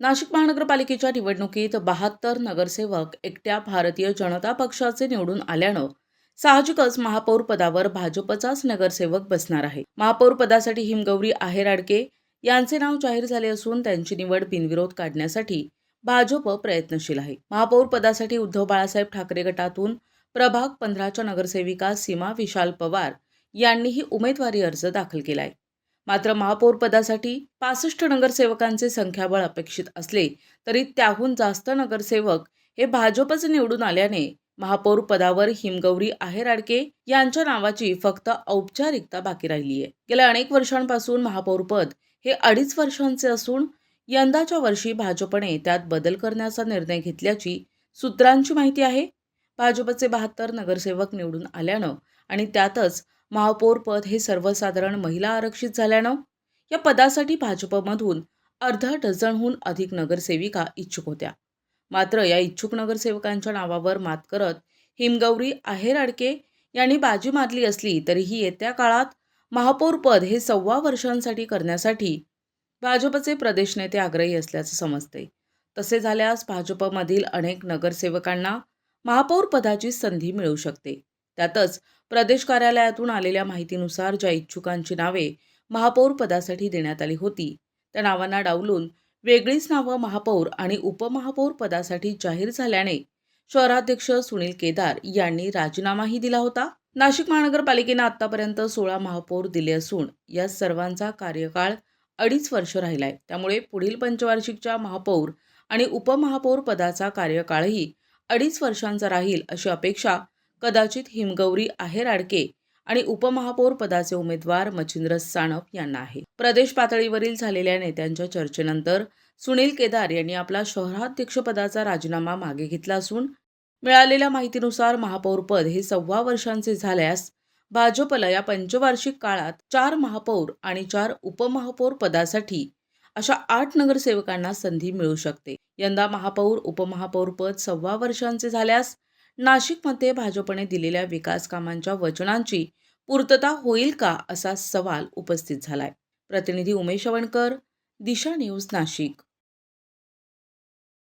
नाशिक महानगरपालिकेच्या निवडणुकीत बहात्तर नगरसेवक एकट्या भारतीय जनता पक्षाचे निवडून आल्यानं साहजिकच महापौर पदावर भाजपचाच नगरसेवक बसणार आहे. महापौर पदासाठी हिमगौरी आहेराडके यांचे नाव जाहीर झाले असून त्यांची निवड बिनविरोध काढण्यासाठी भाजप प्रयत्नशील आहे. महापौर पदासाठी उद्धव बाळासाहेब ठाकरे गटातून प्रभाग पंधराच्या नगरसेविका सीमा विशाल पवार यांनीही उमेदवारी अर्ज दाखल केलाय. मात्र महापौरपदासाठी पासष्ट नगरसेवकांचे संख्याबळ अपेक्षित असले तरी त्याहून जास्त नगरसेवक हे भाजपच निवडून आल्याने महापौर पदावर हिमगौरी आहेराडके यांच्या नावाची फक्त औपचारिकता बाकी राहिली आहे. गेल्या अनेक वर्षांपासून महापौरपद हे अडीच वर्षांचे असून यंदाच्या वर्षी भाजपने त्यात बदल करण्याचा निर्णय घेतल्याची सूत्रांची माहिती आहे. भाजपचे बहात्तर नगरसेवक निवडून आल्यानं आणि त्यातच महापौर पद हे सर्वसाधारण महिला आरक्षित झाल्यानं या पदासाठी भाजपमधून अर्धा डझनहून अधिक नगरसेविका इच्छुक होत्या. मात्र या इच्छुक नगरसेवकांच्या नावावर मात करत हिमगौरी आहेराडके यांनी बाजी मारली असली तरीही येत्या काळात महापौर पद हे सव्वा वर्षांसाठी करण्यासाठी भाजपचे प्रदेश नेते आग्रही असल्याचं समजते. तसे झाल्यास भाजपमधील अनेक नगरसेवकांना महापौर पदाची संधी मिळू शकते. त्यातच प्रदेश कार्यालयातून आलेल्या माहितीनुसार ज्या इच्छुकांची नावे महापौर पदासाठी देण्यात आली होती त्या नावांना डावलून वेगळीच नावं महापौर आणि उपमहापौर पदासाठी जाहीर झाल्याने शहराध्यक्ष सुनील केदार यांनी राजीनामाही दिला होता. नाशिक महानगरपालिकेनं आतापर्यंत सोळा महापौर दिले असून या सर्वांचा कार्यकाळ अडीच वर्ष राहिलाय. त्यामुळे पुढील पंचवार्षिकच्या महापौर आणि उपमहापौर पदाचा कार्यकाळही अडीच वर्षांचा राहील अशी अपेक्षा कदाचित हिमगौरी आहेराडके आणि उपमहापौर पदाचे उमेदवार मच्छिंद्र सानप यांना आहे. प्रदेश पातळीवरील झालेल्या नेत्यांच्या चर्चेनंतर सुनील केदार यांनी आपला शहराध्यक्षपदाचा राजीनामा मागे घेतला असून मिळालेल्या माहितीनुसार महापौरपद हे सव्वा वर्षांचे झाल्यास भाजपला या पंचवार्षिक काळात चार महापौर आणि चार उपमहापौर पदासाठी अशा आठ नगरसेवकांना संधी मिळू शकते. यंदा महापौर उपमहापौर पद सव्वा वर्षांचे झाल्यास नाशिकमध्ये भाजपने दिलेल्या विकास कामांच्या वचनांची पूर्तता होईल का असा सवाल उपस्थित झालाय. प्रतिनिधी उमेश वणकर दिशा न्यूज नाशिक.